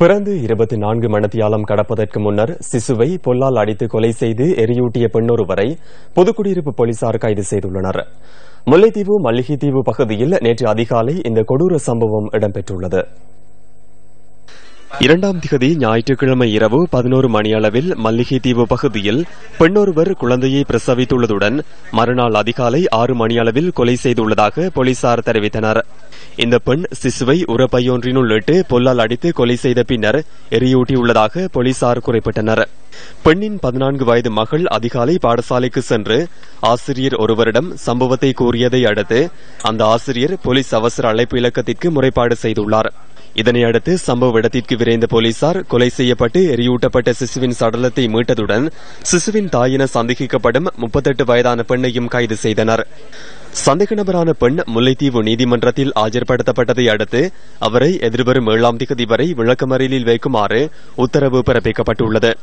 பிறந்து இருபத்தி நான்கு மணத்தியாலம் கடப்பதற்கு முன்னர் சிசுவை பொல்லால் அடித்து கொலை செய்து எரியூட்டிய பெண்ணொருவரை பொதுக்குடியிருப்பு போலீசார் கைது செய்துள்ளனர். முல்லைத்தீவு மல்லிகைத்தீவு பகுதியில் நேற்று அதிகாலை இந்த கொடூர சம்பவம் இடம்பெற்றுள்ளது. இரண்டாம் திகதி ஞாயிற்றுக்கிழமை இரவு பதினோரு மணியளவில் மல்லிகைத்தீவு பகுதியில் பெண்ணொருவர் குழந்தையை பிரசவித்துள்ளதுடன் மறுநாள் அதிகாலை ஆறு மணியளவில் கொலை செய்துள்ளதாக போலீசார் தெரிவித்தனர். இந்த பெண் சிசுவை உரப்பையொன்றினுள் இட்டு பொல்லால் அடித்து கொலை செய்த பின்னர் எரியூட்டியுள்ளதாக போலீசார் குறிப்பிட்டனர். பெண்ணின் பதினான்கு வயது மகள் அதிகாலை பாடசாலைக்கு சென்று ஆசிரியர் ஒருவரிடம் சம்பவத்தை கூறியதை அடுத்து அந்த ஆசிரியர் போலீஸ் அவசர அழைப்பு இலக்கத்திற்கு முறைப்பாடு செய்துள்ளார். இதனையடுத்து சம்பவ இடத்திற்கு விரைந்த போலீசார் கொலை செய்யப்பட்டு எரியூட்டப்பட்ட சிசுவின் சடலத்தை மீட்டதுடன் சிசுவின் தாயின சந்தேகிக்கப்படும் முப்பத்தெட்டு வயதான பெண்ணையும் கைது செய்தனர். சந்தேக நபரான பெண் முல்லைத்தீவு நீதிமன்றத்தில் ஆஜர்படுத்தப்பட்டதை அடுத்து அவரை எதிர்வரும் ஏழாம் திகதி வரை விளக்கமறியலில் வைக்குமாறு உத்தரவு பிறப்பிக்கப்பட்டுள்ளது.